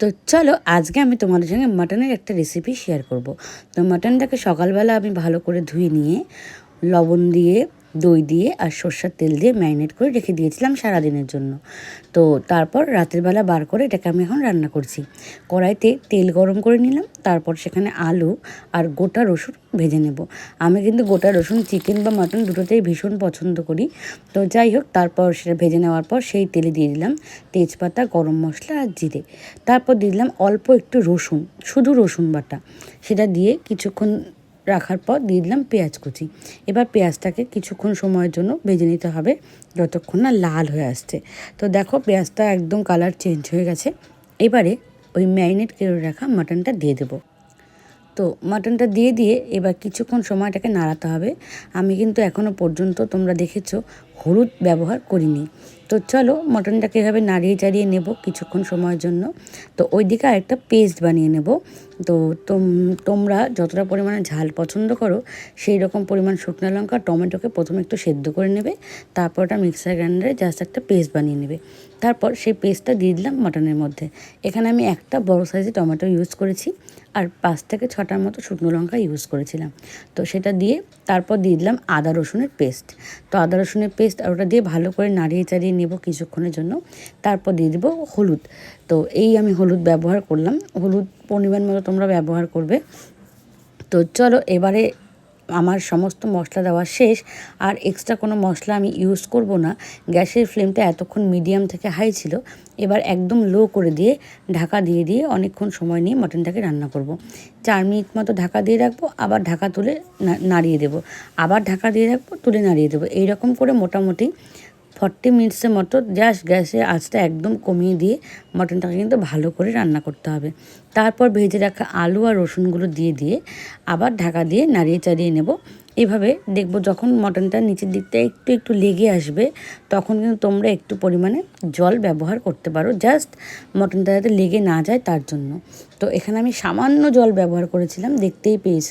তো চলো আজকে আমি তোমাদের সঙ্গে মাটনের একটা রেসিপি শেয়ার করব। তো মাটনটাকে সকালবেলা আমি ভালো করে ধুয়ে নিয়ে লবণ দিয়ে দই দিয়ে আর সর্ষার তেল দিয়ে ম্যারিনেট করে রেখে দিয়েছিলাম সারাদিনের জন্য। তো তারপর রাতের বেলা বার করে এটাকে আমি এখন রান্না করছি। কড়াইতে তেল গরম করে নিলাম, তারপর সেখানে আলু আর গোটা রসুন ভেজে নেব। আমি কিন্তু গোটা রসুন, চিকেন বা মাটন দুটোতেই ভীষণ পছন্দ করি। তো যাই হোক, তারপর সেটা ভেজে নেওয়ার পর সেই তেলে দিয়ে দিলাম তেজপাতা, গরম মশলা আর জিরে। তারপর দিয়ে দিলাম অল্প একটু রসুন, শুধু রসুন বাটা। সেটা দিয়ে কিছুক্ষণ রাখার পর দিয়ে দিলাম পেঁয়াজ কুচি। এবার পেঁয়াজটাকে কিছুক্ষণ সময়ের জন্য ভেজে নিতে হবে, যতক্ষণ না লাল হয়ে আসছে। তো দেখো পেঁয়াজটা একদম কালার চেঞ্জ হয়ে গেছে। এবারে ওই ম্যারিনেট করে রাখা মাটনটা দিয়ে দেবো। তো মাটনটা দিয়ে দিয়ে এবার কিছুক্ষণ সময়টাকে নাড়াতে হবে। আমি কিন্তু এখনও পর্যন্ত তোমরা দেখেছ হলুদ ব্যবহার করিনি। তো চলো মটনটাকে এভাবে নাড়িয়ে চাড়িয়ে নেব কিছুক্ষণ সময়ের জন্য। তো ওই ওইদিকে আরেকটা পেস্ট বানিয়ে নেব। তো তোমরা যতটা পরিমাণে ঝাল পছন্দ করো সেই রকম পরিমাণ শুকনো লঙ্কা টমেটোকে প্রথমে একটু সেদ্ধ করে নেবে। তারপর ওটা মিক্সার গ্রাইন্ডারে জাস্ট একটা পেস্ট বানিয়ে নেবে। তারপর সেই পেস্টটা দিয়ে দিলাম মটনের মধ্যে। এখানে আমি একটা বড় সাইজে টমেটো ইউজ করেছি আর পাঁচ থেকে ছটার মতো শুকনো লঙ্কা ইউজ করেছিলাম। তো সেটা দিয়ে তারপর দিয়ে দিলাম আদা রসুনের পেস্ট। তো আদা রসুনের পেস্ট আর ওটা দিয়ে ভালো করে নাড়িয়ে চাড়িয়ে নেব কিছুক্ষণের জন্য। তারপর দিয়ে দেবো হলুদ। তো এই আমি হলুদ ব্যবহার করলাম। হলুদ পরিমাণ মতো তোমরা ব্যবহার করবে। তো চলো এবারে আমার সমস্ত মশলা দেওয়া শেষ আর এক্সট্রা কোনো মশলা আমি ইউজ করব না। গ্যাসের ফ্লেমটা এতক্ষণ মিডিয়াম থেকে হাই ছিল। এবার একদম লো করে দিয়ে ঢাকা দিয়ে দিয়ে অনেকক্ষণ সময় নিয়ে মটনটাকে রান্না করব। চার মিনিট মতো ঢাকা দিয়ে রাখব, আবার ঢাকা তুলে নাড়িয়ে দেবো। আবার ঢাকা দিয়ে রাখব, তুলে নাড়িয়ে দেবো। এইরকম করে মোটামুটি ফর্টি মিনিটসের মতো জাস্ট গ্যাসে আঁচটা একদম কমিয়ে দিয়ে মটনটাকে কিন্তু ভালো করে রান্না করতে হবে। তারপর ভেজে রাখা আলু আর রসুনগুলো দিয়ে দিয়ে আবার ঢাকা দিয়ে নাড়িয়ে চাড়িয়ে নেব। এভাবে দেখব যখন মটনটা নিচের দিকটা একটু একটু লেগে আসবে, তখন কিন্তু তোমরা একটু পরিমাণে জল ব্যবহার করতে পারো, জাস্ট মটনটা যাতে লেগে না যায় তার জন্য। তো এখানে আমি সামান্য জল ব্যবহার করেছিলাম, দেখতেই পেয়েছ,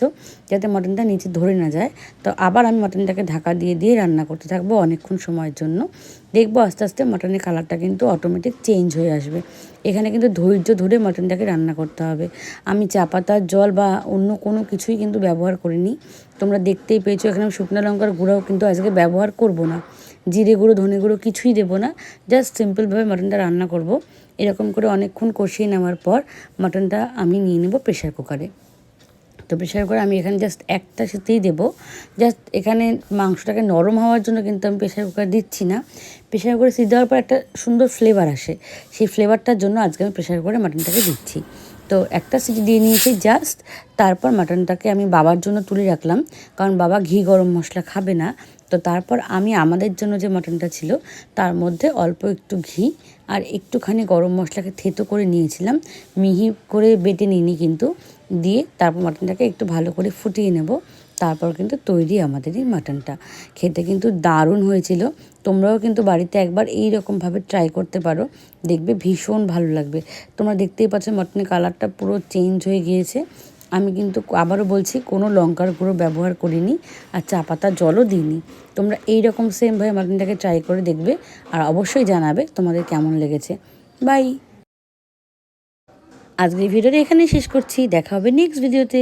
যাতে মটনটা নিচে ধরে না যায়। তো আবার আমি মটনটাকে ঢাকা দিয়ে দিয়ে রান্না করতে থাকব অনেকক্ষণ সময়ের জন্য। দেখব আস্তে আস্তে মটনের কালারটা কিন্তু অটোমেটিক চেঞ্জ হয়ে আসবে। এখানে কিন্তু ধৈর্য ধরে মটনটাকে রান্না করতে হবে। আমি চা পাতার জল বা অন্য কোনো কিছুই কিন্তু ব্যবহার করিনি। তোমরা দেখতেই পেয়েছ এখানে আমি শুকনো লঙ্কার গুঁড়াও কিন্তু আজকে ব্যবহার করব না। জিরে গুঁড়ো, ধনে গুঁড়ো কিছুই দেবো না। জাস্ট সিম্পলভাবে মটনটা রান্না করব। এরকম করে অনেকক্ষণ কষিয়ে নেওয়ার পর মটনটা আমি নিয়ে নেব প্রেশার কুকারে তো প্রেশার কুকারে আমি এখানে জাস্ট একটা সাথেই দেবো। জাস্ট এখানে মাংসটাকে নরম হওয়ার জন্য কিন্তু আমি প্রেশার কুকার দিচ্ছি না। প্রেশার কুকারে সিদ্ধ দেওয়ার পর একটা সুন্দর ফ্লেভার আসে। সেই ফ্লেভারটার জন্য আজকে আমি প্রেশার কুকারে মাটনটাকে দিচ্ছি। তো একটা সিটি দিয়ে নিয়েছি জাস্ট তারপর মাটনটাকে আমি বাবার জন্য তুলে রাখলাম। কারণ বাবা ঘি গরম মশলা খাবে না। তো তারপর আমি আমাদের জন্য যে মাটনটা ছিল, তার মধ্যে অল্প একটু ঘি আর একটুখানি গরম মশলাকে থেতো করে নিয়েছিলাম। মিহি করে বেটে নিইনি কিন্তু। দিয়ে তারপর মাটনটাকে একটু ভালো করে ফুটিয়ে নেব। তারপর কিন্তু তৈরি আমাদের এই মাটনটা। খেতে কিন্তু দারুণ হয়েছিল। তোমরাও কিন্তু বাড়িতে একবার এই রকমভাবে ট্রাই করতে পারো। দেখবে ভীষণ ভালো লাগবে। তোমরা দেখতেই পাচ্ছ মটনের কালারটা পুরো চেঞ্জ হয়ে গিয়েছে। আমি কিন্তু আবারও বলছি, কোনো লঙ্কার গুঁড়ো ব্যবহার করিনি আর চা পাতা জলও দিইনি। তোমরা এই রকম সেমভাবে মাটনটাকে ট্রাই করে দেখবে আর অবশ্যই জানাবে তোমাদের কেমন লেগেছে। বাই আজকের ভিডিওটা এখানেই শেষ করছি। দেখা হবে নেক্সট ভিডিওতে